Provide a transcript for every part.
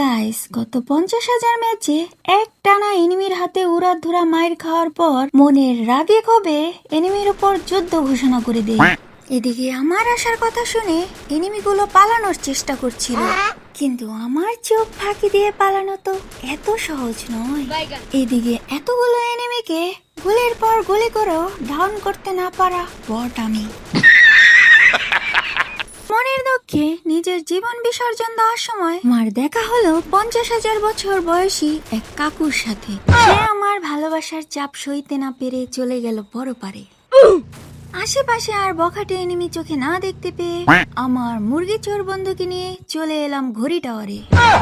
Guys গত পঞ্চাশ হাজার ম্যাচে এক টানা এনিমির হাতে উড়াধুরা ধরা মায়ের খাওয়ার পর মনের রাগে ক্ষোভে এনিমির উপর যুদ্ধ ঘোষণা করে দেয়। এদিকে আমার আসার কথা শুনে এনিমিগুলো পালানোর চেষ্টা করছিল। কিন্তু আমার চোখ ফাঁকি দিয়ে পালানো তো এত সহজ নয়। এদিকে এতগুলো এনিমিকে গুলির পর গুলি করেও ডাউন করতে না পারা বট আমি। দুঃখে নিজের জীবন বিসর্জন দেওয়ার সময় আমার দেখা হলো পঞ্চাশ হাজার বছর বয়সী এক কাকুর সাথে। সে আমার ভালোবাসার চাপ সইতে না পেরে চলে গেল বড় পারে। আশেপাশে আর বখাটে এনিমি চোখে না দেখতে পেয়ে আমার মুরগি চোর বন্ধুকে নিয়ে চলে এলাম ঘড়ি টাওয়ারে।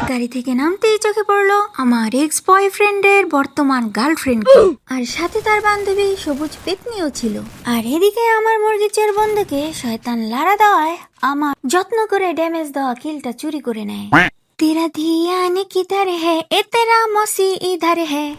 গাড়ি থেকে নামতেই চোখে পড়ল আমার এক্স বয়ফ্রেন্ডের বর্তমান গার্লফ্রেন্ড আর সাথে তার বান্ধবী সবুজ পেতনিও ছিল। আর এদিকে আমার মুরগি চোর বন্ধুকে শয়তান লাড়া দেওয়ায় আমার যত্ন করে ড্যামেজ দেওয়া কিলটা চুরি করে নেয়। তেরা ধিয়া ধিয়ান কিধার হে? এ তেরা মসি ধারে হে?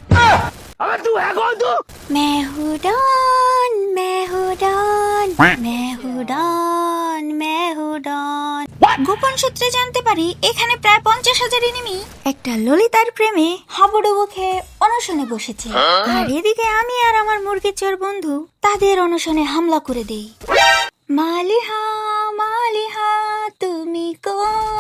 মেহুডন মেহুডন। গোপন সূত্রে জানতে পারি এখানে প্রায় পঞ্চাশ হাজার এনিমি একটা ললিতার প্রেমে হাবুডুবু খেয়ে অনশনে বসেছে। আর এদিকে আমি আর আমার মুরগির চোর বন্ধু তাদের অনশনে হামলা করে দেই। মালিহা মালিহা তুমি কোন